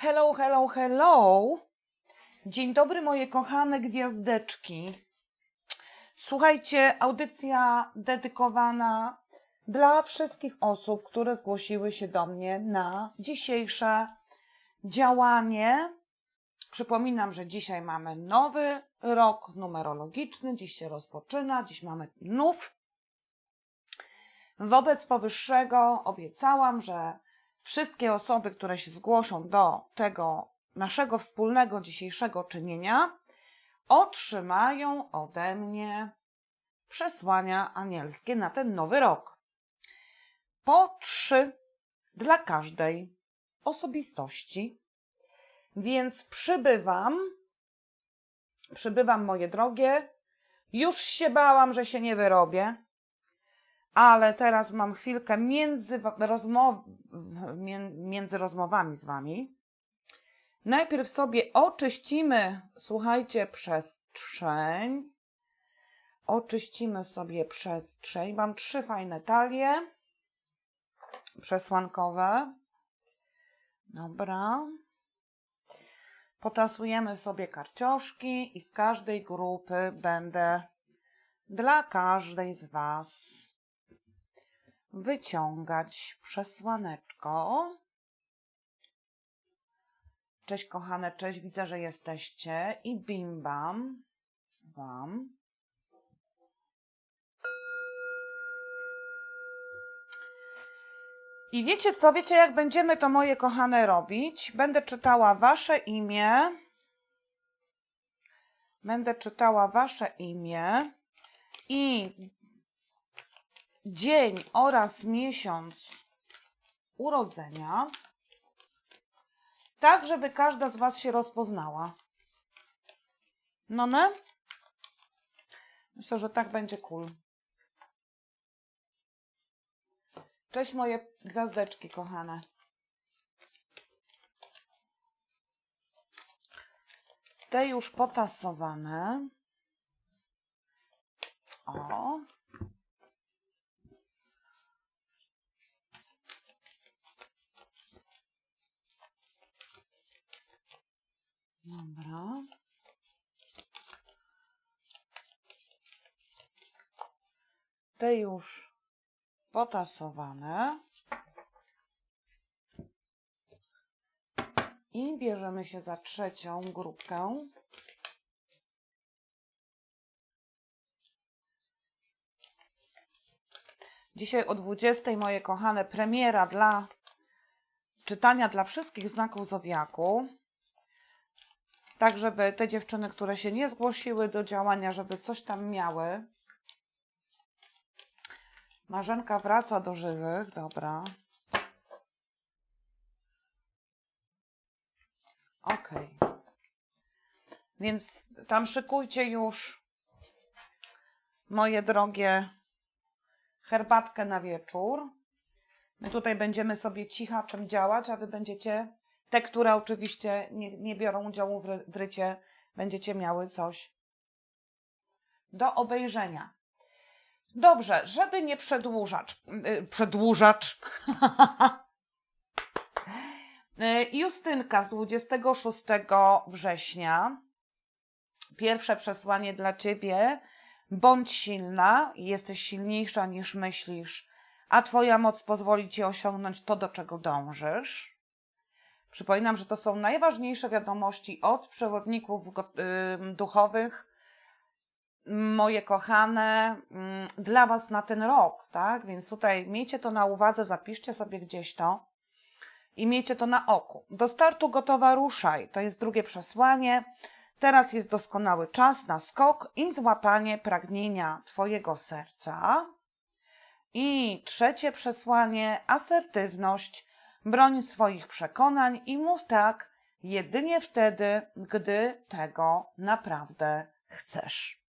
Hello, hello, hello. Dzień dobry, moje kochane gwiazdeczki. Słuchajcie, audycja dedykowana dla wszystkich osób, które zgłosiły się do mnie na dzisiejsze działanie. Przypominam, że dzisiaj mamy nowy rok numerologiczny, dziś się rozpoczyna, dziś mamy nów. Wobec powyższego obiecałam, że wszystkie osoby, które się zgłoszą do tego naszego wspólnego dzisiejszego czynienia, otrzymają ode mnie przesłania anielskie na ten nowy rok. Po trzy dla każdej osobistości. Więc przybywam, przybywam moje drogie. Już się bałam, że się nie wyrobię ale teraz mam chwilkę między, rozmow, mię- między rozmowami z Wami. Najpierw sobie oczyścimy, słuchajcie, przestrzeń. Oczyścimy sobie przestrzeń. Mam trzy fajne talie przesłankowe. Dobra. Potasujemy sobie karcioszki i z każdej grupy będę dla każdej z Was wyciągać przesłaneczko. Cześć kochane, cześć, widzę, że jesteście i bim bam wam. I wiecie co, wiecie jak będziemy to moje kochane robić? Będę czytała wasze imię. Będę czytała wasze imię i dzień oraz miesiąc urodzenia, tak żeby każda z Was się rozpoznała. No ne? Myślę, że tak będzie cool. Cześć moje gwiazdeczki kochane. Te już potasowane. O. Dobra. Te już potasowane. I bierzemy się za trzecią grupkę. Dzisiaj o 20 moje kochane premiera dla czytania dla wszystkich znaków zodiaku. Tak, żeby te dziewczyny, które się nie zgłosiły do działania, żeby coś tam miały. Marzenka wraca do żywych, dobra. Ok. Więc tam szykujcie już, moje drogie, herbatkę na wieczór. My tutaj będziemy sobie cichaczem działać, a wy będziecie te, które oczywiście nie, nie biorą udziału w ry- w rycie, będziecie miały coś do obejrzenia. Dobrze, żeby nie przedłużać. Yy, przedłużacz. Yy, Justynka z 26 września. Pierwsze przesłanie dla ciebie. Bądź silna, jesteś silniejsza niż myślisz, a twoja moc pozwoli ci osiągnąć to, do czego dążysz. Przypominam, że to są najważniejsze wiadomości od przewodników ym, duchowych, moje kochane, ym, dla Was na ten rok, tak? Więc tutaj miejcie to na uwadze, zapiszcie sobie gdzieś to i miejcie to na oku. Do startu gotowa ruszaj. To jest drugie przesłanie. Teraz jest doskonały czas na skok i złapanie pragnienia Twojego serca. I trzecie przesłanie asertywność broń swoich przekonań i mów tak jedynie wtedy, gdy tego naprawdę chcesz.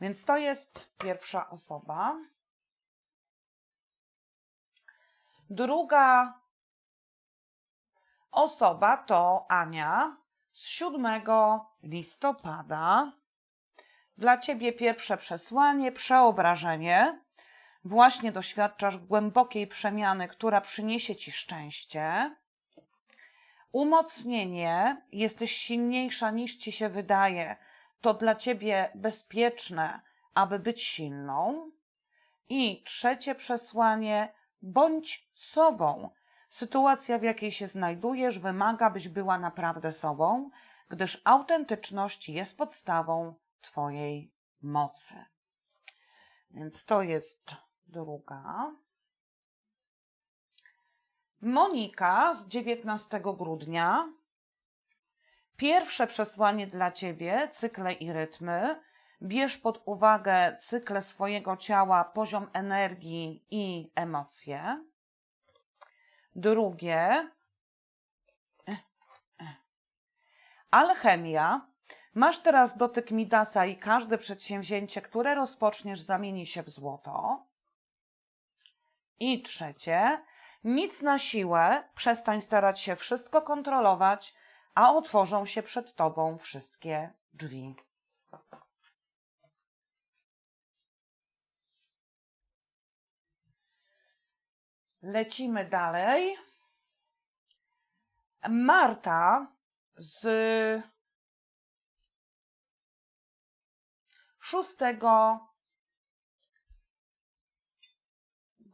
Więc to jest pierwsza osoba. Druga osoba to Ania z 7 listopada. Dla ciebie pierwsze przesłanie, przeobrażenie. Właśnie doświadczasz głębokiej przemiany, która przyniesie ci szczęście. umocnienie, jesteś silniejsza niż ci się wydaje. To dla ciebie bezpieczne, aby być silną. I trzecie przesłanie, bądź sobą. Sytuacja, w jakiej się znajdujesz, wymaga, byś była naprawdę sobą, gdyż autentyczność jest podstawą Twojej mocy. Więc to jest druga. Monika z 19 grudnia. Pierwsze przesłanie dla Ciebie, cykle i rytmy. Bierz pod uwagę cykle swojego ciała, poziom energii i emocje. Drugie. Alchemia. Masz teraz dotyk Midasa i każde przedsięwzięcie, które rozpoczniesz, zamieni się w złoto. I trzecie. Nic na siłę, przestań starać się wszystko kontrolować, a otworzą się przed tobą wszystkie drzwi. Lecimy dalej. Marta z 6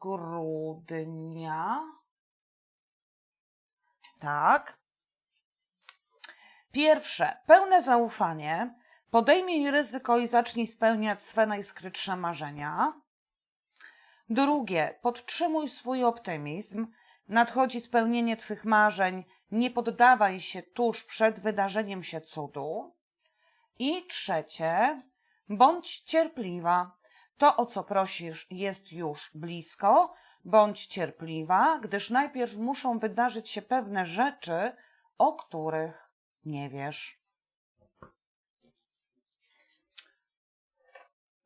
grudnia. Tak. Pierwsze, pełne zaufanie. Podejmij ryzyko i zacznij spełniać swe najskrytsze marzenia. Drugie, podtrzymuj swój optymizm. Nadchodzi spełnienie Twych marzeń. Nie poddawaj się tuż przed wydarzeniem się cudu. I trzecie, bądź cierpliwa. To, o co prosisz, jest już blisko. Bądź cierpliwa, gdyż najpierw muszą wydarzyć się pewne rzeczy, o których nie wiesz.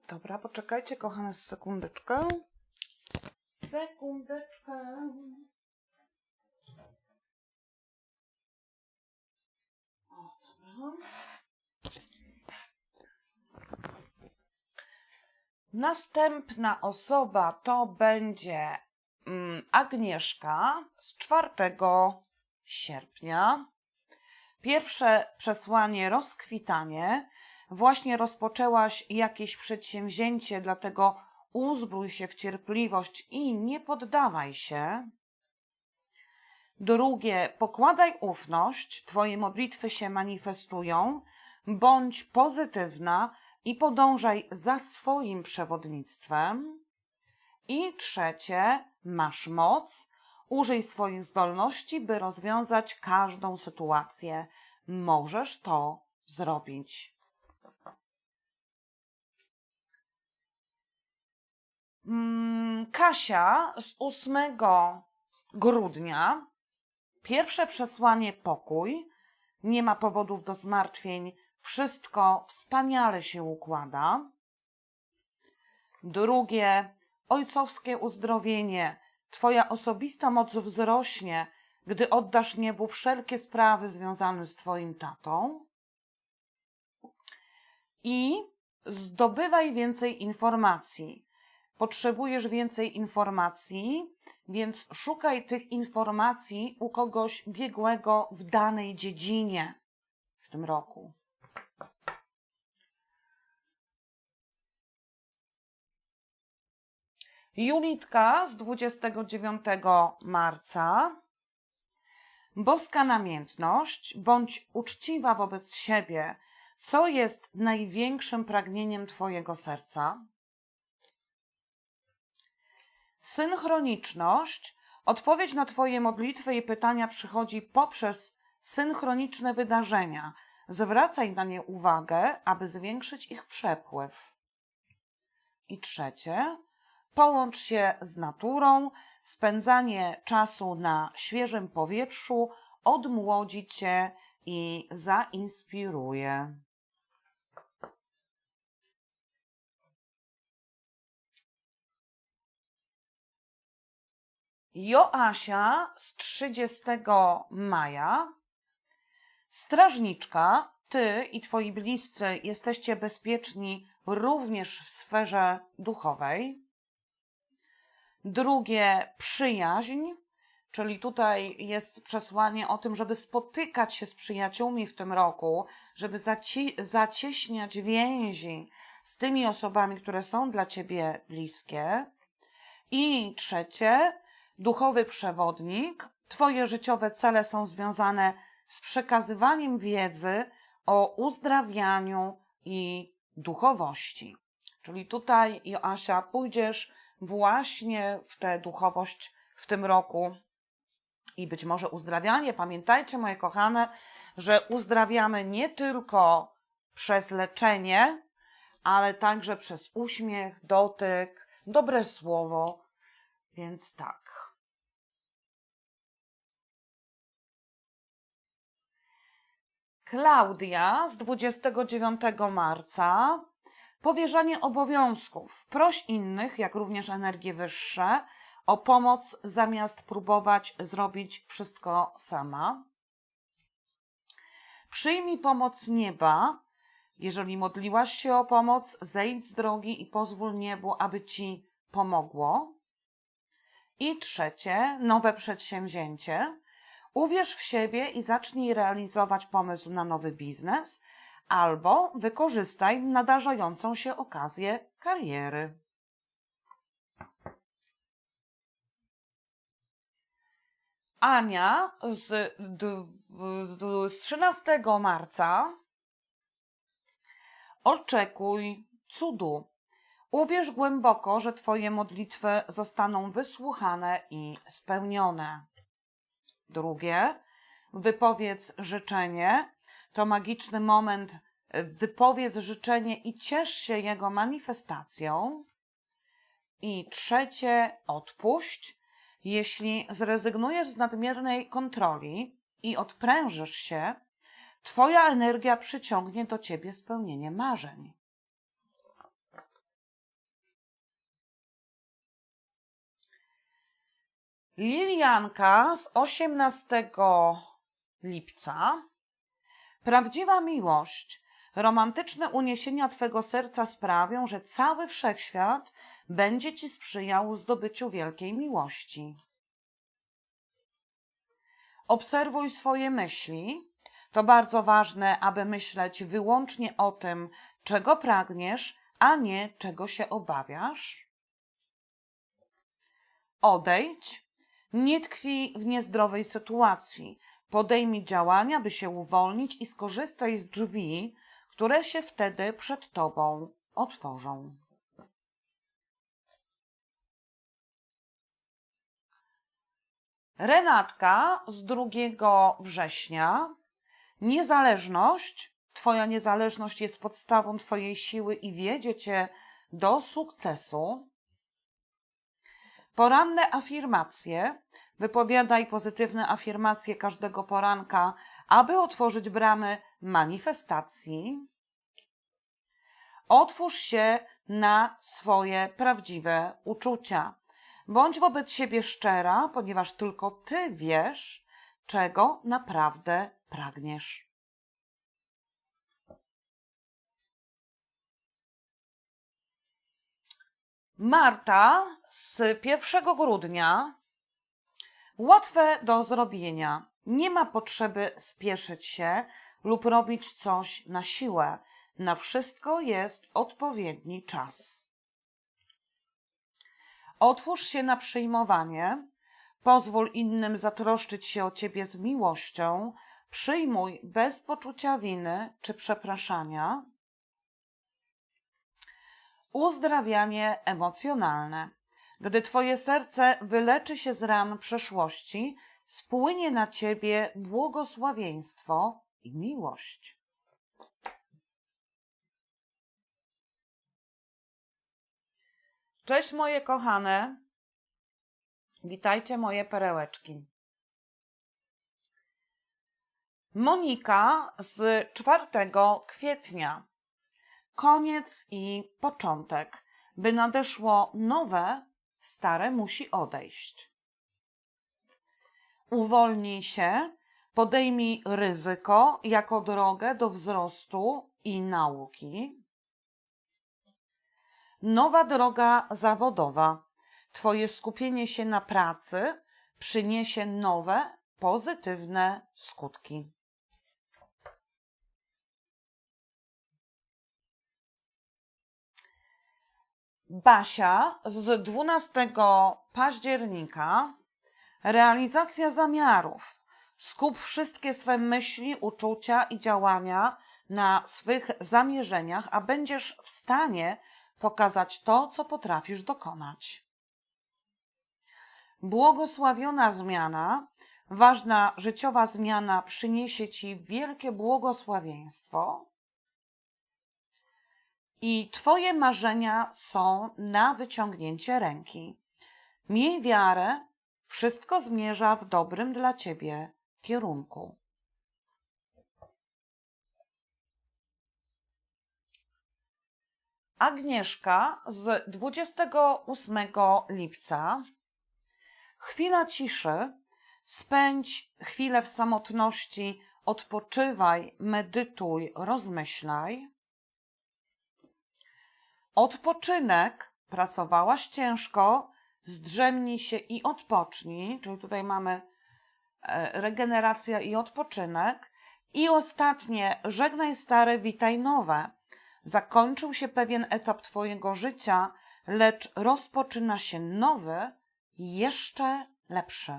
Dobra, poczekajcie, kochane, sekundeczkę. Sekundeczkę. O, dobra. Następna osoba to będzie mm, Agnieszka z 4 sierpnia. Pierwsze przesłanie rozkwitanie. Właśnie rozpoczęłaś jakieś przedsięwzięcie, dlatego uzbrój się w cierpliwość i nie poddawaj się. Drugie, pokładaj ufność, Twoje modlitwy się manifestują, bądź pozytywna i podążaj za swoim przewodnictwem. I trzecie, masz moc, użyj swoich zdolności, by rozwiązać każdą sytuację. Możesz to zrobić. Mm, Kasia z 8 grudnia. Pierwsze przesłanie pokój. Nie ma powodów do zmartwień. Wszystko wspaniale się układa. Drugie, ojcowskie uzdrowienie. Twoja osobista moc wzrośnie, gdy oddasz niebu wszelkie sprawy związane z Twoim tatą. I zdobywaj więcej informacji. Potrzebujesz więcej informacji, więc szukaj tych informacji u kogoś biegłego w danej dziedzinie w tym roku. Julitka z 29 marca. Boska namiętność, bądź uczciwa wobec siebie, co jest największym pragnieniem Twojego serca. Synchroniczność, odpowiedź na Twoje modlitwy i pytania przychodzi poprzez synchroniczne wydarzenia. Zwracaj na nie uwagę, aby zwiększyć ich przepływ. I trzecie, Połącz się z naturą, spędzanie czasu na świeżym powietrzu odmłodzi cię i zainspiruje. Joasia z 30 maja. Strażniczka, ty i twoi bliscy jesteście bezpieczni również w sferze duchowej. Drugie, przyjaźń. Czyli tutaj jest przesłanie o tym, żeby spotykać się z przyjaciółmi w tym roku, żeby zaci- zacieśniać więzi z tymi osobami, które są dla ciebie bliskie. I trzecie, duchowy przewodnik. Twoje życiowe cele są związane z przekazywaniem wiedzy o uzdrawianiu i duchowości. Czyli tutaj, Joasia, pójdziesz właśnie w tę duchowość w tym roku i być może uzdrawianie. Pamiętajcie, moje kochane, że uzdrawiamy nie tylko przez leczenie, ale także przez uśmiech, dotyk, dobre słowo. Więc tak. Klaudia z 29 marca. Powierzanie obowiązków. Proś innych, jak również energie wyższe, o pomoc zamiast próbować zrobić wszystko sama. Przyjmij pomoc nieba. Jeżeli modliłaś się o pomoc, zejdź z drogi i pozwól niebu, aby ci pomogło. I trzecie, nowe przedsięwzięcie. Uwierz w siebie i zacznij realizować pomysł na nowy biznes, albo wykorzystaj nadarzającą się okazję kariery. Ania z, z 13 marca. Oczekuj cudu. Uwierz głęboko, że Twoje modlitwy zostaną wysłuchane i spełnione. Drugie, wypowiedz życzenie. To magiczny moment. Wypowiedz życzenie i ciesz się jego manifestacją. I trzecie, odpuść. Jeśli zrezygnujesz z nadmiernej kontroli i odprężysz się, Twoja energia przyciągnie do Ciebie spełnienie marzeń. Lilianka z 18 lipca. Prawdziwa miłość, romantyczne uniesienia Twego serca sprawią, że cały wszechświat będzie Ci sprzyjał zdobyciu wielkiej miłości. Obserwuj swoje myśli. To bardzo ważne, aby myśleć wyłącznie o tym, czego pragniesz, a nie czego się obawiasz. Odejdź. Nie tkwi w niezdrowej sytuacji. Podejmij działania, by się uwolnić i skorzystaj z drzwi, które się wtedy przed tobą otworzą. Renatka z 2 września. Niezależność. Twoja niezależność jest podstawą Twojej siły i wiedzie Cię do sukcesu. Poranne afirmacje. Wypowiadaj pozytywne afirmacje każdego poranka, aby otworzyć bramy manifestacji. Otwórz się na swoje prawdziwe uczucia. Bądź wobec siebie szczera, ponieważ tylko ty wiesz, czego naprawdę pragniesz. Marta z 1 grudnia. Łatwe do zrobienia. Nie ma potrzeby spieszyć się lub robić coś na siłę. Na wszystko jest odpowiedni czas. Otwórz się na przyjmowanie. Pozwól innym zatroszczyć się o ciebie z miłością. Przyjmuj bez poczucia winy czy przepraszania. Uzdrawianie emocjonalne. Gdy twoje serce wyleczy się z ran przeszłości, spłynie na ciebie błogosławieństwo i miłość. Cześć moje kochane. Witajcie moje perełeczki. Monika z 4 kwietnia. Koniec i początek. By nadeszło nowe, stare musi odejść. Uwolnij się, podejmij ryzyko jako drogę do wzrostu i nauki. Nowa droga zawodowa. Twoje skupienie się na pracy przyniesie nowe, pozytywne skutki. Basia z 12 października realizacja zamiarów. Skup wszystkie swe myśli, uczucia i działania na swych zamierzeniach, a będziesz w stanie pokazać to, co potrafisz dokonać. Błogosławiona zmiana, ważna życiowa zmiana przyniesie ci wielkie błogosławieństwo i Twoje marzenia są na wyciągnięcie ręki. Miej wiarę, wszystko zmierza w dobrym dla Ciebie kierunku. Agnieszka z 28 lipca. Chwila ciszy. Spędź chwilę w samotności, odpoczywaj, medytuj, rozmyślaj. Odpoczynek. Pracowałaś ciężko, zdrzemnij się i odpocznij. Czyli tutaj mamy e, regeneracja i odpoczynek. I ostatnie, żegnaj stare, witaj nowe. Zakończył się pewien etap Twojego życia, lecz rozpoczyna się nowy, jeszcze lepszy.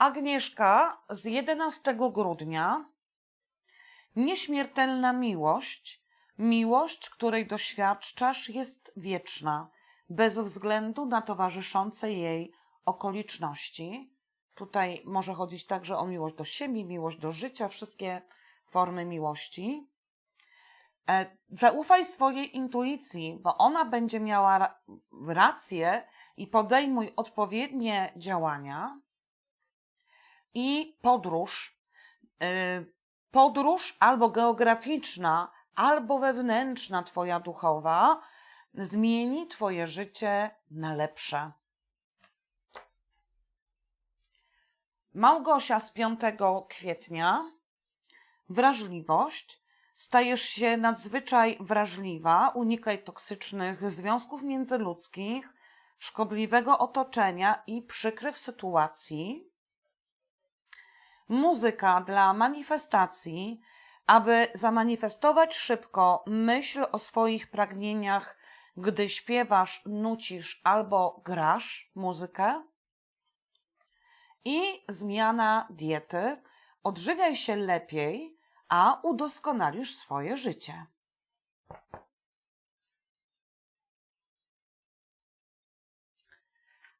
Agnieszka z 11 grudnia. Nieśmiertelna miłość, miłość, której doświadczasz, jest wieczna, bez względu na towarzyszące jej okoliczności. Tutaj może chodzić także o miłość do siebie, miłość do życia, wszystkie formy miłości. E, zaufaj swojej intuicji, bo ona będzie miała rację i podejmuj odpowiednie działania. I podróż, e, podróż albo geograficzna, albo wewnętrzna, Twoja duchowa, zmieni Twoje życie na lepsze. Małgosia z 5 kwietnia. Wrażliwość. Stajesz się nadzwyczaj wrażliwa, unikaj toksycznych związków międzyludzkich, szkodliwego otoczenia i przykrych sytuacji. Muzyka dla manifestacji, aby zamanifestować szybko myśl o swoich pragnieniach, gdy śpiewasz, nucisz albo grasz muzykę i zmiana diety. Odżywiaj się lepiej, a udoskonalisz swoje życie.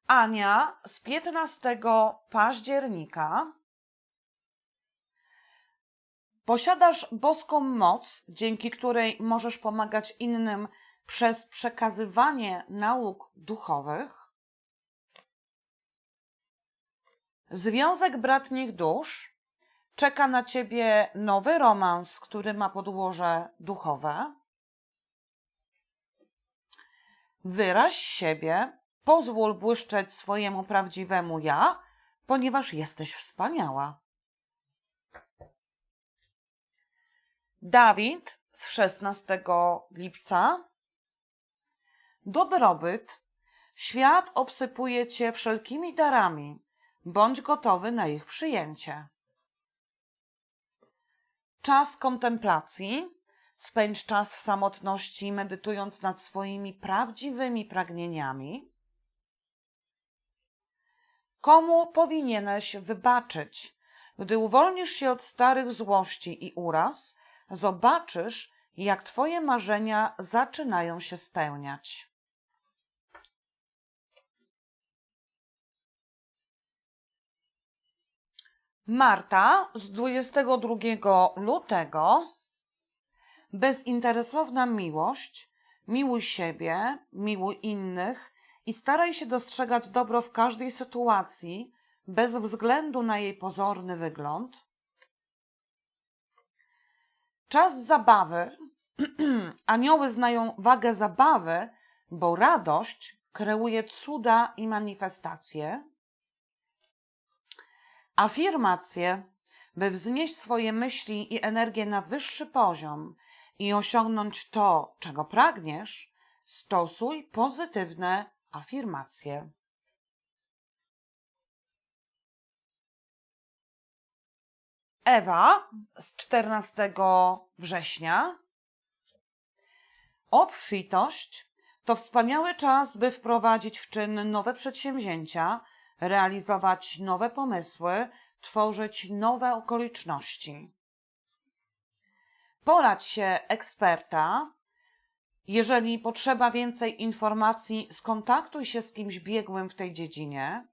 Ania z 15 października. Posiadasz boską moc, dzięki której możesz pomagać innym przez przekazywanie nauk duchowych. Związek bratnich dusz. Czeka na ciebie nowy romans, który ma podłoże duchowe. Wyraź siebie, pozwól błyszczeć swojemu prawdziwemu ja, ponieważ jesteś wspaniała. Dawid z 16 lipca. Dobrobyt. Świat obsypuje cię wszelkimi darami Bądź gotowy na ich przyjęcie. Czas kontemplacji. Spędź czas w samotności, medytując nad swoimi prawdziwymi pragnieniami. Komu powinieneś wybaczyć? Gdy uwolnisz się od starych złości i uraz, zobaczysz, jak Twoje marzenia zaczynają się spełniać. Marta z 22 lutego. Bezinteresowna miłość. Miłuj siebie, miłuj innych i staraj się dostrzegać dobro w każdej sytuacji, bez względu na jej pozorny wygląd. Czas zabawy. Anioły znają wagę zabawy, bo radość kreuje cuda i manifestacje afirmacje, by wznieść swoje myśli i energię na wyższy poziom i osiągnąć to, czego pragniesz, Stosuj pozytywne afirmacje. Ewa z 14 września. Obfitość to wspaniały czas, by wprowadzić w czyn nowe przedsięwzięcia, realizować nowe pomysły, tworzyć nowe okoliczności. Poradź się eksperta. Jeżeli potrzeba więcej informacji, skontaktuj się z kimś biegłym w tej dziedzinie.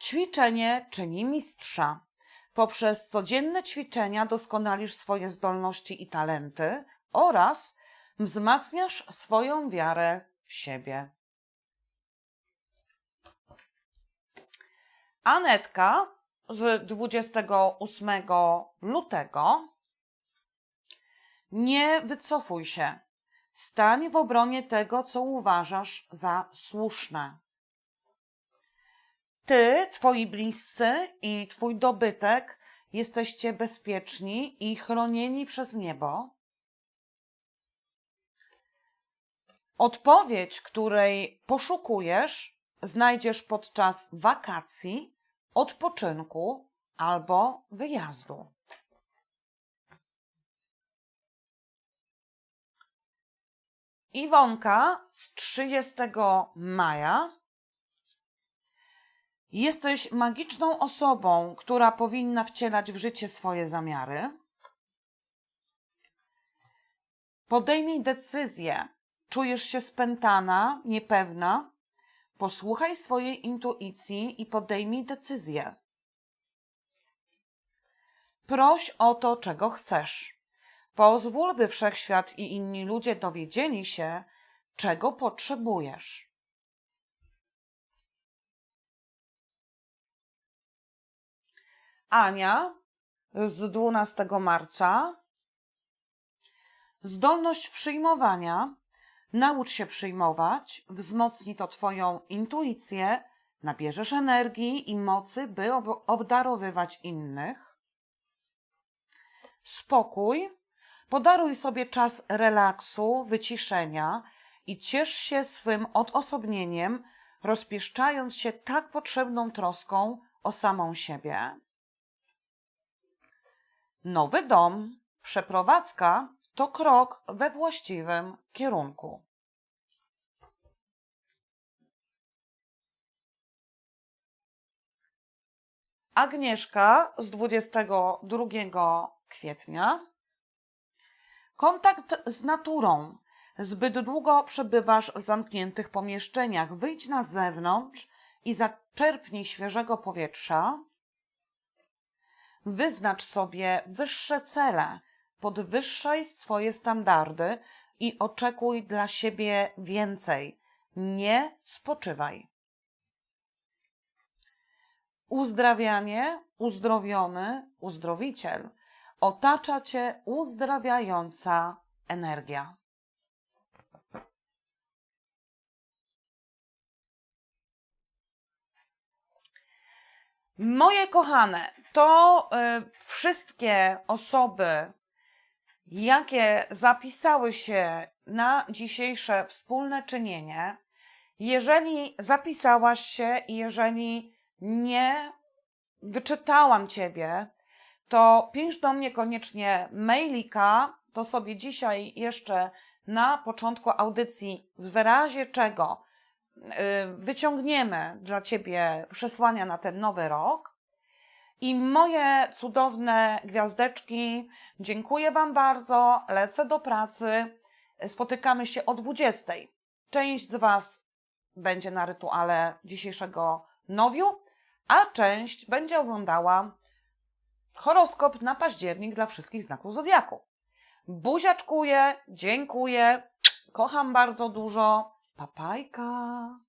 Ćwiczenie czyni mistrza. Poprzez codzienne ćwiczenia doskonalisz swoje zdolności i talenty oraz wzmacniasz swoją wiarę w siebie. Anetka z 28 lutego. Nie wycofuj się. Stań w obronie tego, co uważasz za słuszne. Ty, twoi bliscy i twój dobytek jesteście bezpieczni i chronieni przez niebo. Odpowiedź, której poszukujesz, znajdziesz podczas wakacji, odpoczynku albo wyjazdu. Iwonka z 30 maja. Jesteś magiczną osobą, która powinna wcielać w życie swoje zamiary. Podejmij decyzję. Czujesz się spętana, niepewna? Posłuchaj swojej intuicji i podejmij decyzję. Proś o to, czego chcesz. Pozwól, by wszechświat i inni ludzie dowiedzieli się, czego potrzebujesz. Ania z 12 marca. Zdolność przyjmowania. Naucz się przyjmować, wzmocni to Twoją intuicję, nabierzesz energii i mocy, by ob- obdarowywać innych. Spokój. Podaruj sobie czas relaksu, wyciszenia i ciesz się swym odosobnieniem, rozpieszczając się tak potrzebną troską o samą siebie. Nowy dom, przeprowadzka to krok we właściwym kierunku. Agnieszka z 22 kwietnia. Kontakt z naturą. Zbyt długo przebywasz w zamkniętych pomieszczeniach. Wyjdź na zewnątrz i zaczerpnij świeżego powietrza. Wyznacz sobie wyższe cele, podwyższaj swoje standardy i oczekuj dla siebie więcej. Nie spoczywaj. Uzdrawianie, uzdrowiony, uzdrowiciel. Otacza cię uzdrawiająca energia. Moje kochane, to y, wszystkie osoby, jakie zapisały się na dzisiejsze wspólne czynienie, jeżeli zapisałaś się i jeżeli nie wyczytałam Ciebie, to pisz do mnie koniecznie mailika, to sobie dzisiaj jeszcze na początku audycji w razie czego wyciągniemy dla Ciebie przesłania na ten nowy rok. I moje cudowne gwiazdeczki, dziękuję Wam bardzo, lecę do pracy. Spotykamy się o 20. Część z Was będzie na rytuale dzisiejszego nowiu, a część będzie oglądała horoskop na październik dla wszystkich znaków zodiaku. Buziaczkuję, dziękuję, kocham bardzo dużo. パパイカ